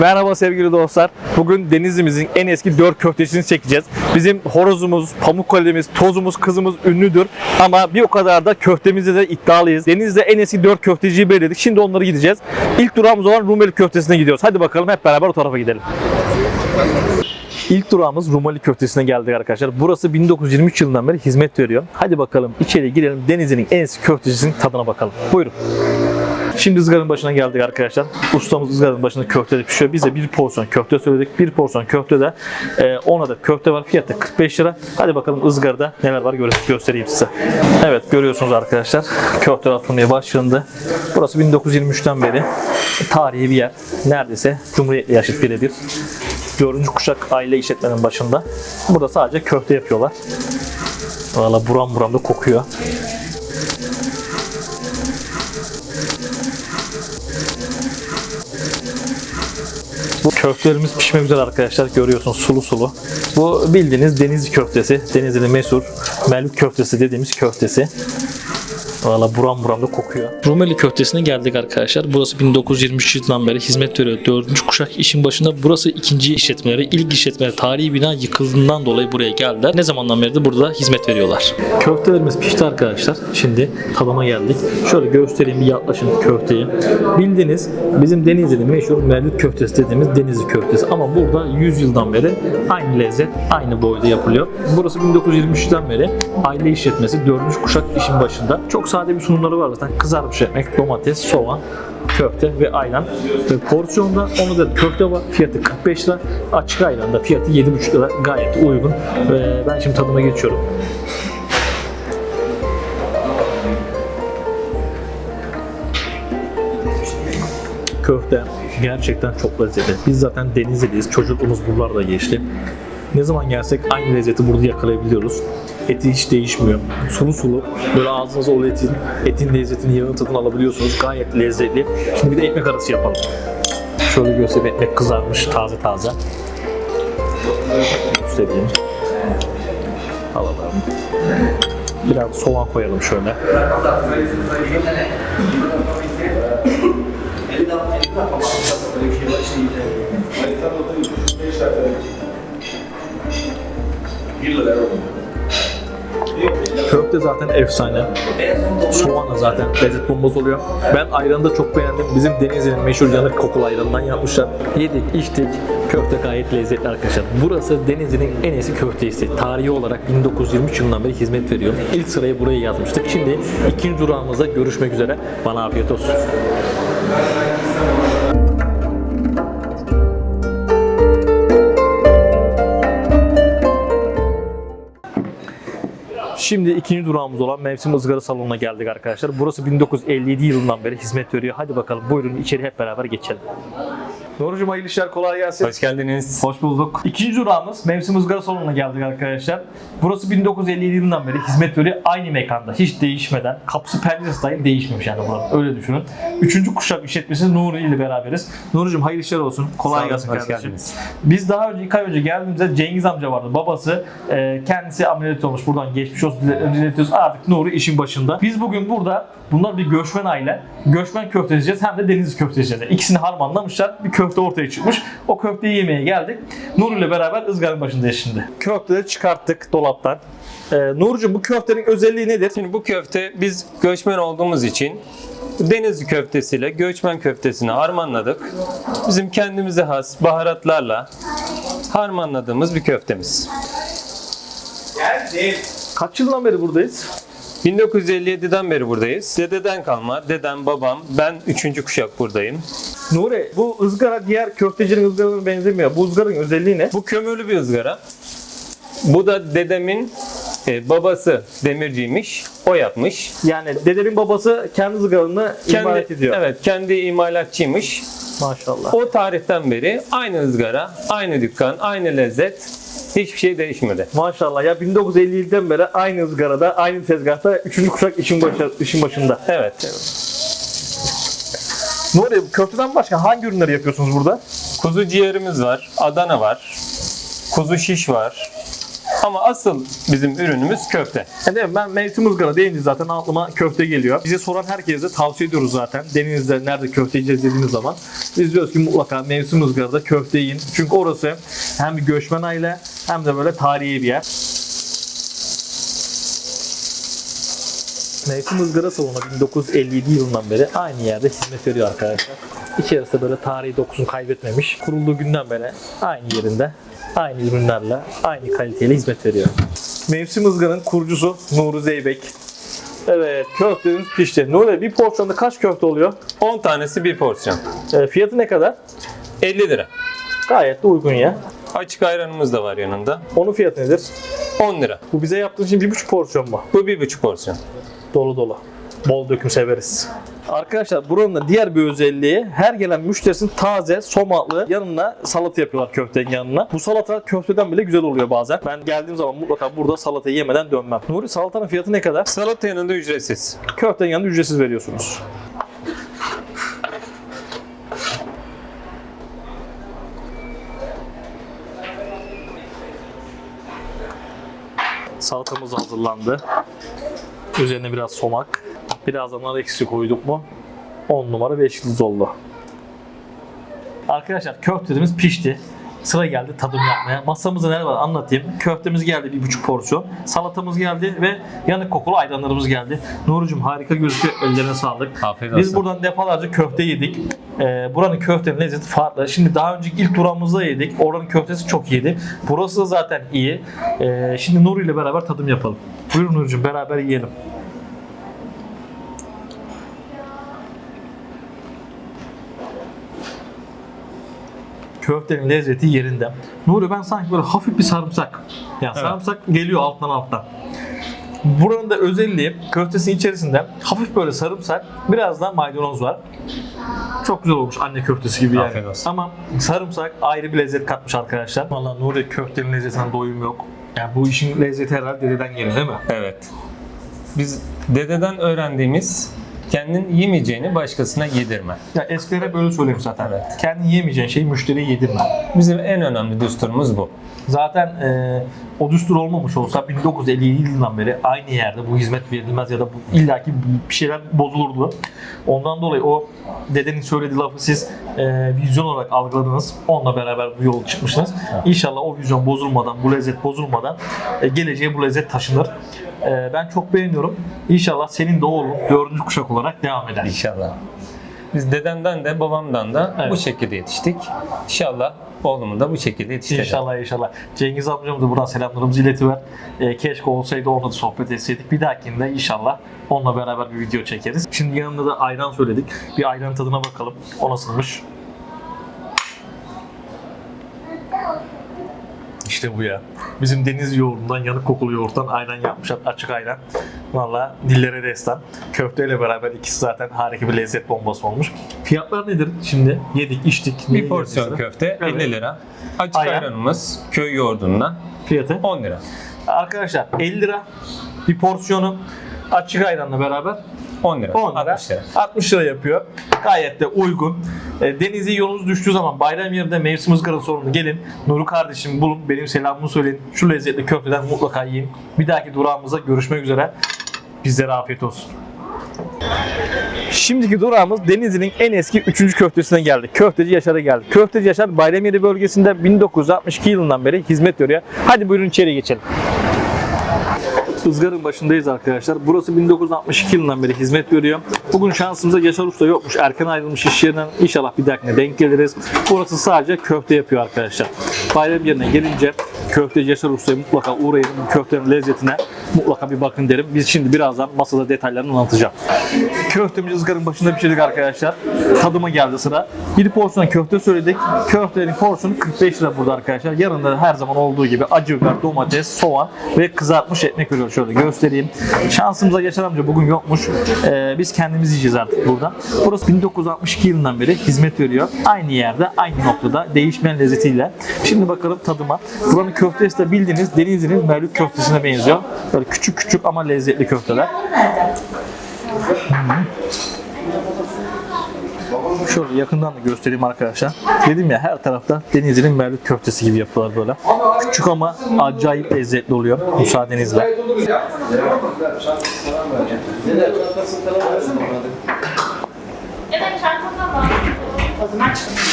Merhaba sevgili dostlar. Bugün Denizli'mizin en eski dört köftesini çekeceğiz. Bizim horozumuz, Pamukkale'miz, tozumuz, kızımız ünlüdür. Ama bir o kadar da köftemizde de iddialıyız. Denizli'de en eski dört köfteciyi belirledik. Şimdi onları gideceğiz. İlk durağımız olan Rumeli köftesine gidiyoruz. Hadi bakalım hep beraber o tarafa gidelim. İlk durağımız Rumeli köftesine geldik arkadaşlar. Burası 1923 yılından beri hizmet veriyor. Hadi bakalım içeri girelim. Denizli'nin en eski köftecisinin tadına bakalım. Buyurun. Şimdi ızgaranın başına geldik arkadaşlar. Ustamız ızgaranın başında köfte de pişiyor. Bize bir porsiyon köfte söyledik. Bir porsiyon köfte de e, 10 adet köfte var. Fiyatı 45 lira. Hadi bakalım ızgarada neler var gö- göstereyim size. Evet görüyorsunuz arkadaşlar. Köfte atılmaya başlandı. Burası 1923'ten beri tarihi bir yer. Neredeyse Cumhuriyet'le yaşıt birebir. Dördüncü kuşak aile işletmenin başında. Burada sadece köfte yapıyorlar. Valla buram buram da kokuyor. Bu köftelerimiz pişmek üzere arkadaşlar. Görüyorsunuz sulu sulu. Bu bildiğiniz Denizli köftesi. Denizli'nin meşhur Melük köftesi dediğimiz köftesi. Valla buram buram da kokuyor. Rumeli köftesine geldik arkadaşlar. Burası 1923 yılından beri hizmet veriyor. Dördüncü kuşak işin başında. Burası ikinci işletmeleri. ilk işletmeleri. Tarihi bina yıkıldığından dolayı buraya geldiler. Ne zamandan beri de burada hizmet veriyorlar. Köftelerimiz pişti arkadaşlar. Şimdi tadıma geldik. Şöyle göstereyim bir yaklaşın köfteyi. Bildiğiniz bizim Denizli'nin meşhur Merlut köftesi dediğimiz Denizli köftesi. Ama burada 100 yıldan beri aynı lezzet, aynı boyda yapılıyor. Burası 1923'ten beri aile işletmesi 4. kuşak işin başında. Çok sade bir sunumları var zaten. Kızarmış ekmek, domates, soğan, köfte ve ayran. Ve porsiyonda onu da köfte var. Fiyatı 45 lira. Açık ayranda fiyatı 7,5 lira. Gayet uygun. Ve ben şimdi tadıma geçiyorum. Köfte gerçekten çok lezzetli. Biz zaten Denizli'deyiz. Çocukluğumuz buralarda geçti. Ne zaman gelsek aynı lezzeti burada yakalayabiliyoruz. Eti hiç değişmiyor. Sulu sulu. Böyle ağzınıza o etin, etin lezzetini, yağın tadını alabiliyorsunuz. Gayet lezzetli. Şimdi bir de ekmek arası yapalım. Şöyle göstereyim. Ekmek kızarmış taze taze. Göstereyim. Alalım. Biraz soğan koyalım şöyle. Köfte zaten efsane. Soğan da zaten lezzet bombası oluyor. Ben ayranı da çok beğendim. Bizim Denizli'nin meşhur yanık kokulu ayranından yapmışlar. Yedik, içtik. Köfte gayet lezzetli arkadaşlar. Burası Denizli'nin en eski köftesi. Tarihi olarak 1923 yılından beri hizmet veriyor. İlk sırayı buraya yazmıştık. Şimdi ikinci durağımızda görüşmek üzere. Bana afiyet olsun. Şimdi ikinci durağımız olan Mevsim Izgara Salonu'na geldik arkadaşlar. Burası 1957 yılından beri hizmet veriyor. Hadi bakalım buyurun içeri hep beraber geçelim. Nurcuğum hayırlı işler kolay gelsin. Hoş geldiniz. Hoş bulduk. İkinci durağımız Mevsim Izgara Salonu'na geldik arkadaşlar. Burası 1957 yılından beri hizmet veriyor. Aynı mekanda hiç değişmeden. Kapısı perdesi dahi değişmemiş yani burada. Öyle düşünün. Üçüncü kuşak işletmesi Nuri ile beraberiz. Nuri'cim hayırlı işler olsun. Kolay Sağ gelsin hoş kardeşim. geldiniz. Biz daha önce iki ay önce geldiğimizde Cengiz amca vardı. Babası e, kendisi ameliyat olmuş. Buradan geçmiş olsun dile- diletiyoruz. Artık Nuri işin başında. Biz bugün burada bunlar bir göçmen aile. Göçmen köfte yiyeceğiz hem de deniz köfte yiyeceğiz. İkisini harmanlamışlar. Bir köfte ortaya çıkmış. O köfteyi yemeye geldik. Nuri ile beraber ızgaranın başındayız şimdi. Köfteleri çıkarttık dolaptan. E, Nurcuğum bu köftenin özelliği nedir? Şimdi bu köfte biz göçmen olduğumuz için Denizli köftesiyle göçmen köftesini harmanladık. Bizim kendimize has baharatlarla harmanladığımız bir köftemiz. Kaç yıldan beri buradayız? 1957'den beri buradayız. Dededen kalma, dedem, babam, ben üçüncü kuşak buradayım. Nuri bu ızgara diğer köftecinin ızgaralarına benzemiyor. Bu ızgaranın özelliği ne? Bu kömürlü bir ızgara. Bu da dedemin e, babası demirciymiş. O yapmış. Yani dedenin babası kendi ızgarını imalat ediyor. evet, kendi imalatçıymış. Maşallah. O tarihten beri aynı ızgara, aynı dükkan, aynı lezzet. Hiçbir şey değişmedi. Maşallah ya 1957'den beri aynı ızgarada, aynı tezgahta 3. kuşak işin, başı, işin başında. Evet. Nuri köfteden başka hangi ürünleri yapıyorsunuz burada? Kuzu ciğerimiz var, Adana var, kuzu şiş var, Ama asıl bizim ürünümüz köfte. Mi? ben mevsim ızgara deyince zaten aklıma köfte geliyor. Bize soran herkese tavsiye ediyoruz zaten. Denizde nerede köfte yiyeceğiz dediğiniz zaman. Biz diyoruz ki mutlaka mevsim ızgarada köfte yiyin. Çünkü orası hem bir göçmen aile hem de böyle tarihi bir yer. Mevsim ızgara salonu 1957 yılından beri aynı yerde hizmet veriyor arkadaşlar. İçerisi böyle tarihi dokusunu kaybetmemiş. Kurulduğu günden beri aynı yerinde, aynı ürünlerle, aynı kaliteyle hizmet veriyor. Mevsim ızgaranın kurucusu Nuri Zeybek. Evet, köftemiz pişti. Nuri bir porsiyonda kaç köfte oluyor? 10 tanesi bir porsiyon. E, fiyatı ne kadar? 50 lira. Gayet de uygun ya. Açık ayranımız da var yanında. Onun fiyatı nedir? 10 lira. Bu bize yaptığın için bir buçuk porsiyon mu? Bu bir buçuk porsiyon. Dolu dolu. Bol döküm severiz. Arkadaşlar buranın da diğer bir özelliği her gelen müşterisinin taze, somaklı yanına salata yapıyorlar köftenin yanına. Bu salata köfteden bile güzel oluyor bazen. Ben geldiğim zaman mutlaka burada salatayı yemeden dönmem. Nuri salatanın fiyatı ne kadar? Salata yanında ücretsiz. Köftenin yanında ücretsiz veriyorsunuz. Salatamız hazırlandı. Üzerine biraz somak. Birazdan nar ekşisi koyduk mu 10 numara 5 yıldız oldu. Arkadaşlar köftemiz pişti. Sıra geldi tadım yapmaya. Masamızda neler var anlatayım. Köftemiz geldi bir buçuk porsiyon. Salatamız geldi ve yanık kokulu ayranlarımız geldi. Nurucum harika gözüküyor. Ellerine sağlık. Afiyet Biz olsun. buradan defalarca köfte yedik. Ee, buranın köftenin lezzeti farklı. Şimdi daha önceki ilk durağımızda yedik. Oranın köftesi çok iyiydi. Burası da zaten iyi. Ee, şimdi Nuri ile beraber tadım yapalım. Buyurun Nuri'cum beraber yiyelim. Köftenin lezzeti yerinde. Nuri ben sanki böyle hafif bir sarımsak. Yani Evet. sarımsak geliyor alttan alttan. Buranın da özelliği köftesinin içerisinde hafif böyle sarımsak, biraz da maydanoz var. Çok güzel olmuş anne köftesi gibi yani. Olsun. Ama sarımsak ayrı bir lezzet katmış arkadaşlar. Vallahi Nuri köftenin lezzetine doyum yok. Yani bu işin lezzeti herhalde dededen geliyor değil mi? Evet. Biz dededen öğrendiğimiz kendin yemeyeceğini başkasına yedirme. Ya eskilere böyle söylemiş zaten. Evet. Kendin yemeyeceğin şeyi müşteriye yedirme. Bizim en önemli düsturumuz bu. Zaten e, o düstur olmamış olsa 1957 yılından beri aynı yerde bu hizmet verilmez ya da bu, illaki bir şeyler bozulurdu. Ondan dolayı o dedenin söylediği lafı siz e, vizyon olarak algıladınız. Onunla beraber bu yol çıkmışsınız. İnşallah o vizyon bozulmadan, bu lezzet bozulmadan e, geleceğe bu lezzet taşınır. E, ben çok beğeniyorum. İnşallah senin de oğlun dördüncü kuşak olarak devam eder. İnşallah. Biz dedemden de babamdan da Evet. bu şekilde yetiştik. İnşallah oğlumu da bu şekilde yetiştireceğim. İnşallah inşallah. Cengiz amcam da buradan selamlarımızı iletiver. E, keşke olsaydı onunla da sohbet etseydik. Bir dahakinde inşallah onunla beraber bir video çekeriz. Şimdi yanında da ayran söyledik. Bir ayran tadına bakalım. O nasılmış? İşte bu ya. Bizim deniz yoğurdundan, yanık kokulu yoğurttan ayran yapmışlar. Açık ayran. Valla dillere destan. Köfteyle beraber ikisi zaten harika bir lezzet bombası olmuş. Fiyatlar nedir şimdi? Yedik, içtik. Bir porsiyon köfte Evet. 50 lira. Açık Ayran. ayranımız köy yoğurdundan Fiyatı? 10 lira. Arkadaşlar 50 lira bir porsiyonu açık ayranla beraber 10 lira. 10 lira. 60 lira. 60 lira yapıyor. Gayet de uygun. E, Denize yolunuz düştüğü zaman bayram yerinde mevsim ızgara sorunu gelin. Nuru kardeşim bulun. Benim selamımı söyleyin. Şu lezzetli köfteden mutlaka yiyin. Bir dahaki durağımızda görüşmek üzere. Bizlere afiyet olsun. Şimdiki durağımız Denizli'nin en eski 3. köftesine geldik. Köfteci Yaşar'a geldik. Köfteci Yaşar Bayramyeri bölgesinde 1962 yılından beri hizmet veriyor. Hadi buyurun içeri geçelim. Izgarın başındayız arkadaşlar. Burası 1962 yılından beri hizmet veriyor. Bugün şansımıza Yaşar Usta yokmuş. Erken ayrılmış iş yerinden. İnşallah bir dahakine denk geliriz. Burası sadece köfte yapıyor arkadaşlar. Bayram yerine gelince köfteci Yaşar Usta'ya mutlaka uğrayın. Köftenin lezzetine mutlaka bir bakın derim. Biz şimdi birazdan masada detaylarını anlatacağım. Köftemizi ızgarın başında pişirdik arkadaşlar. Tadıma geldi sıra. Bir porsiyon köfte söyledik. Köftenin porsiyonu 45 lira burada arkadaşlar. Yanında da her zaman olduğu gibi acı biber, domates, soğan ve kızartmış ekmek veriyor. Şöyle göstereyim. Şansımıza Yaşar amca bugün yokmuş. Ee, biz kendimiz yiyeceğiz artık buradan. Burası 1962 yılından beri hizmet veriyor. Aynı yerde, aynı noktada değişmeyen lezzetiyle. Şimdi bakalım tadıma. Buranın köftesi de bildiğiniz Denizli'nin Merlük köftesine benziyor. Böyle küçük küçük ama lezzetli köfteler. Şöyle yakından da göstereyim arkadaşlar. Dedim ya her tarafta Denizli'nin merlük köftesi gibi yapıyorlar böyle. Küçük ama acayip lezzetli oluyor. Müsaadenizle. Ya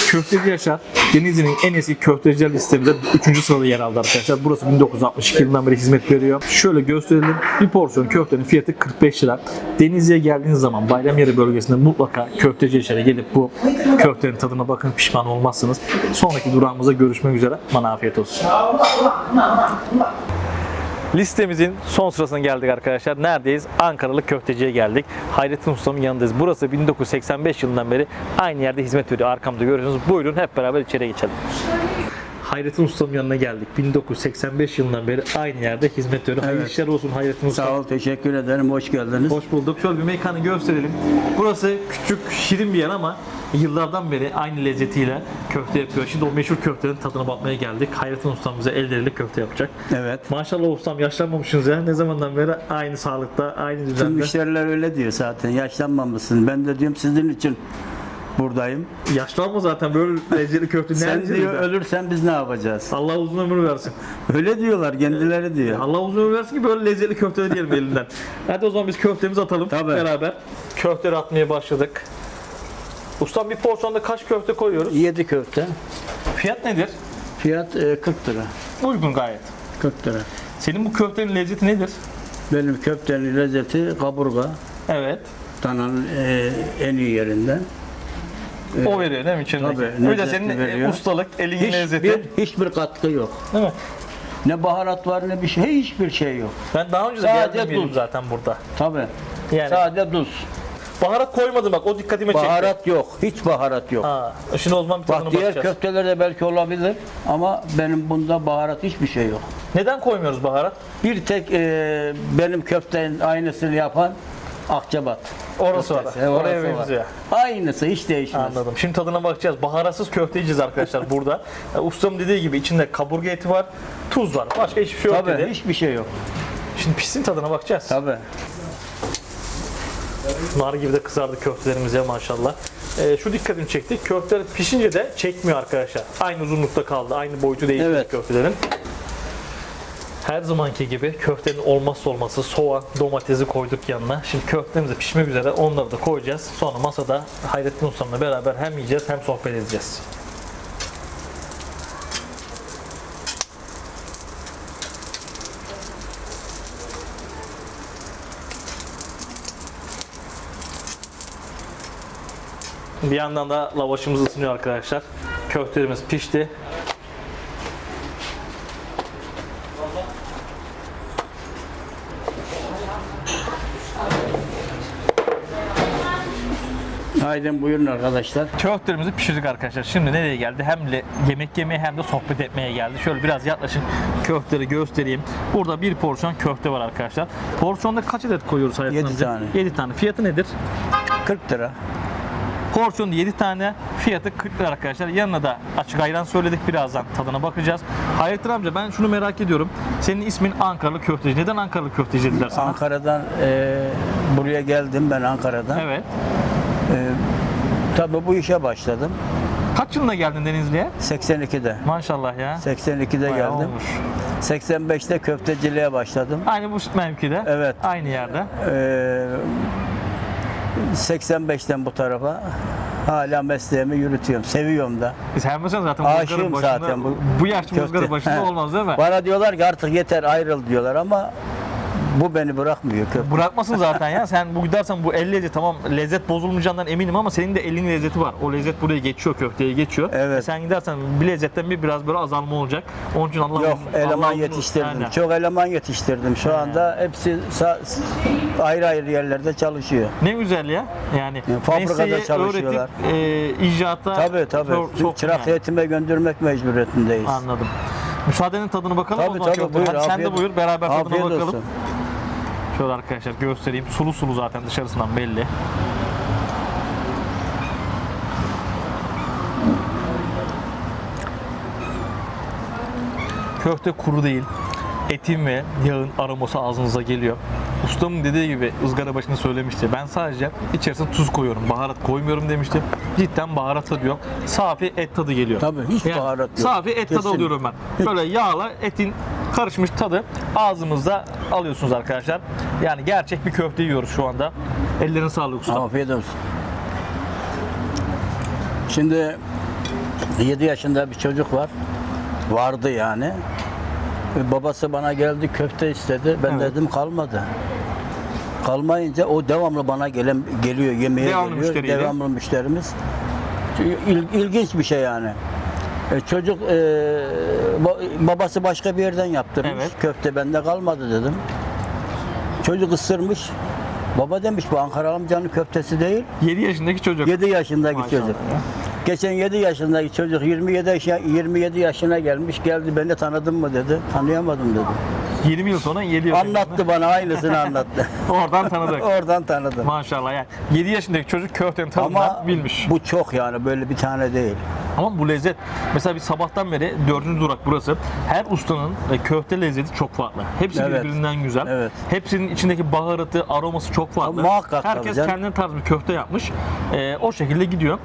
Köfteci Yaşar, Denizli'nin en eski köfteciler listemizde 3. sırada yer aldı arkadaşlar. Burası 1962 yılından beri hizmet veriyor. Şöyle gösterelim. Bir porsiyon köftenin fiyatı 45 lira. Denizli'ye geldiğiniz zaman Bayramyeri bölgesinde mutlaka Köfteci Yaşar'a gelip bu köftenin tadına bakın pişman olmazsınız. Sonraki durağımızda görüşmek üzere. Bana afiyet olsun. Listemizin son sırasına geldik arkadaşlar. Neredeyiz? Ankaralı köfteciye geldik. Hayrettin Usta'nın yanındayız. Burası 1985 yılından beri aynı yerde hizmet veriyor. Arkamda görüyorsunuz. Buyurun hep beraber içeri geçelim. Hayrettin Usta'nın yanına geldik. 1985 yılından beri aynı yerde hizmet veriyor. Hayırlı işler olsun Hayrettin Usta. Sağ ol, teşekkür ederim. Hoş geldiniz. Hoş bulduk. Şöyle bir mekanı gösterelim. Burası küçük, şirin bir yer ama yıllardan beri aynı lezzetiyle köfte yapıyor. Şimdi o meşhur köftenin tadına bakmaya geldik. Hayrettin Ustam bize elleriyle köfte yapacak. Evet. Maşallah ustam yaşlanmamışsınız ya. Ne zamandan beri aynı sağlıkta, aynı Tüm düzende. müşteriler öyle diyor zaten. Yaşlanmamışsın. Ben de diyorum sizin için buradayım. Yaşlanma zaten böyle lezzetli köfte. Sen diyor ölürsen biz ne yapacağız? Allah uzun ömür versin. Öyle diyorlar kendileri diyor. Allah uzun ömür versin ki böyle lezzetli köfteler yiyelim elinden. Hadi o zaman biz köftemizi atalım Tabii. beraber. Köfteleri atmaya başladık. Ustam bir porsiyonda kaç köfte koyuyoruz? 7 köfte. Fiyat nedir? Fiyat e, 40 lira. Uygun gayet. 40 lira. Senin bu köftenin lezzeti nedir? Benim köftenin lezzeti kaburga. Evet. Dananın e, en iyi yerinden. O veriyor değil mi içindeki? Tabii, Bir de senin veriyor. ustalık, elin lezzeti. Hiçbir, hiçbir katkı yok. Değil mi? Ne baharat var ne bir şey. Hiçbir şey yok. Ben daha önce de geldim zaten burada. Tabii. Yani Sadece tuz. Baharat koymadım bak o dikkatime çekti. Baharat yok. Hiç baharat yok. Ha, şimdi o zaman bir tadına Bak diğer bakacağız. köftelerde belki olabilir ama benim bunda baharat hiçbir şey yok. Neden koymuyoruz baharat? Bir tek e, benim köftenin aynısını yapan Akçabat. Orası var. Köftesi, Oraya orası var. benziyor. Aynısı hiç değişmez. Anladım. Şimdi tadına bakacağız. Baharatsız köfte yiyeceğiz arkadaşlar burada. E, Ustam dediği gibi içinde kaburga eti var, tuz var. Başka hiçbir şey yok Tabii dedi. hiçbir şey yok. Şimdi pişsin tadına bakacağız. Tabii. Nar gibi de kızardı köftelerimiz ya maşallah. E, şu dikkatimi çekti. Köfteler pişince de çekmiyor arkadaşlar. Aynı uzunlukta kaldı. Aynı boyutu değişti Evet. köftelerin. Her zamanki gibi köftenin olmazsa olması soğan, domatesi koyduk yanına. Şimdi köftemiz de pişmek üzere. Onları da koyacağız. Sonra masada Hayrettin Ustam'la beraber hem yiyeceğiz hem sohbet edeceğiz. Bir yandan da lavaşımız ısınıyor arkadaşlar. Köftelerimiz pişti. Haydi buyurun arkadaşlar. Köftelerimizi pişirdik arkadaşlar. Şimdi nereye geldi? Hem de yemek yemeye hem de sohbet etmeye geldi. Şöyle biraz yaklaşın köfteleri göstereyim. Burada bir porsiyon köfte var arkadaşlar. Porsiyonda kaç adet koyuyoruz Yedi amca? tane. 7 tane. Fiyatı nedir? 40 lira. Porsiyonda 7 tane. Fiyatı 40 lira arkadaşlar. Yanına da açık ayran söyledik. Birazdan tadına bakacağız. Hayrettin amca ben şunu merak ediyorum. Senin ismin Ankaralı köfteci. Neden Ankaralı köfteci dediler sana? Ankara'dan e, buraya geldim ben Ankara'dan. Evet. Tabii bu işe başladım. Kaç yılında geldin Denizli'ye? 82'de. Maşallah ya. 82'de Bayağı geldim. olmuş. 85'te köfteciliğe başladım. Aynı bu mevkide. Evet. Aynı yerde. Ee, 85'ten bu tarafa hala mesleğimi yürütüyorum. Seviyorum da. Sen mesela zaten Aşığım başında, zaten bu, bu yaşta Bulgar'ın başında olmaz değil mi? Bana diyorlar ki artık yeter ayrıl diyorlar ama bu beni bırakmıyor köfte. Bırakmasın zaten ya. Sen bu gidersen bu el lezzeti tamam lezzet bozulmayacağından eminim ama senin de elin lezzeti var. O lezzet buraya geçiyor, köfteye geçiyor. Evet. E sen gidersen bir lezzetten bir biraz böyle azalma olacak. Onun için Allah Yok Allah eleman uzun- yetiştirdim. Aynen. Çok eleman yetiştirdim. Şu anda hepsi ayrı ayrı yerlerde çalışıyor. Ne güzel ya. Yani Yani fabrikada mesleği çalışıyorlar. öğretip e, icraata Tabii tabii. sokun Çırak yani. eğitime göndermek mecburiyetindeyiz. Anladım. Müsaadenin tadını bakalım o Tabii zaman tabii buyur. Hadi sen de buyur beraber tadına bakalım. olsun. Şöyle arkadaşlar göstereyim. Sulu sulu zaten dışarısından belli. Köfte kuru değil. Etin ve yağın aroması ağzınıza geliyor. Ustamın dediği gibi ızgara başında söylemişti. Ben sadece içerisine tuz koyuyorum. Baharat koymuyorum demişti. cidden baharat tadı yok. Safi et tadı geliyor. Tabii, hiç baharat yok. Safi et tadı Kesin. alıyorum ben. Böyle yağla etin karışmış tadı ağzımızda alıyorsunuz arkadaşlar. Yani gerçek bir köfte yiyoruz şu anda. Ellerine sağlık usta. Afiyet olsun. Şimdi 7 yaşında bir çocuk var. Vardı yani. E, Babası bana geldi köfte istedi. Ben Evet. dedim kalmadı. Kalmayınca o devamlı bana gelen geliyor yemeğe Devamlı geliyor. müşteriydi. Devamlı müşterimiz. İl, ilginç bir şey yani. E, çocuk e, ba- babası başka bir yerden yaptırmış. Evet. Köfte bende kalmadı dedim. Çocuk ısırmış. Baba demiş bu Ankara amcanın köftesi değil. 7 yaşındaki çocuk. 7 yaşındaki Maşallah çocuk. ya. Geçen 7 yaşındaki çocuk 27 yaşına, 27 yaşına gelmiş geldi beni tanıdın mı dedi. Tanıyamadım dedi. 20 yıl sonra 7 yaşında. Anlattı bana aynısını anlattı. Oradan tanıdık. Oradan tanıdım. Maşallah yani 7 yaşındaki çocuk köftenin tadını bilmiş. bu çok yani böyle bir tane değil. Ama bu lezzet mesela bir sabahtan beri dördüncü durak burası. Her ustanın e, köfte lezzeti çok farklı. Hepsi Evet. birbirinden güzel. Evet. Hepsinin içindeki baharatı, aroması çok farklı. Ama muhakkak tabii Herkes canım. kendine tarz bir köfte yapmış. E, o şekilde gidiyor.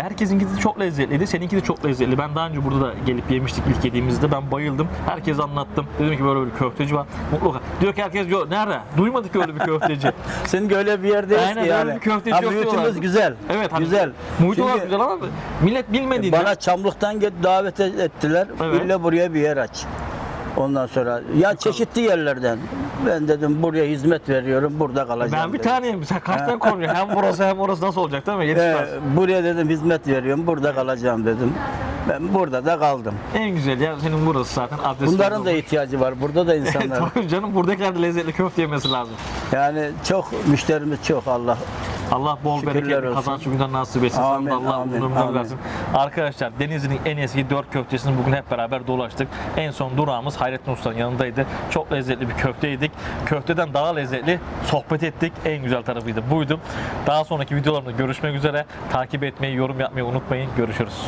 Herkesinki de çok lezzetliydi. Seninki de çok lezzetli. Ben daha önce burada da gelip yemiştik ilk yediğimizde. Ben bayıldım. Herkese anlattım. Dedim ki böyle bir köfteci var. Mutlaka. Diyor ki herkes diyor nerede? Duymadık öyle bir köfteci. Senin öyle bir yerdeyiz Aynen, ki böyle yani. bir köfteci Ha, yok diyorlar. güzel. evet hani güzel. Muhit olarak güzel ama millet bilmediğinde. Bana Çamlık'tan davet ettiler. Evet. İlle buraya bir yer aç. Ondan sonra ya çeşitli yerlerden. Ben dedim buraya hizmet veriyorum. Burada kalacağım. ben bir dedim. taneyim. Sen kaçtan konuşuyorsun? Hem burası hem orası nasıl olacak değil mi? Ee, Yetişmez. buraya dedim hizmet veriyorum. Burada kalacağım dedim. Ben burada da kaldım. En güzel yer senin burası zaten adres. Bunların da ihtiyacı var. Burada da insanlar. Tabii canım buradakiler de lezzetli köfte yemesi lazım. yani çok müşterimiz çok Allah. Allah bol Şükürler bereketli olsun. kazanç günden nasip etsin. Amin, Allah amin, uzun ömür amin. versin. Arkadaşlar Denizli'nin en eski dört köftesini bugün hep beraber dolaştık. En son durağımız Hayrettin Usta'nın yanındaydı. Çok lezzetli bir köfte yedik. Köfteden daha lezzetli sohbet ettik. En güzel tarafıydı buydu. Daha sonraki videolarımda görüşmek üzere. Takip etmeyi, yorum yapmayı unutmayın. Görüşürüz.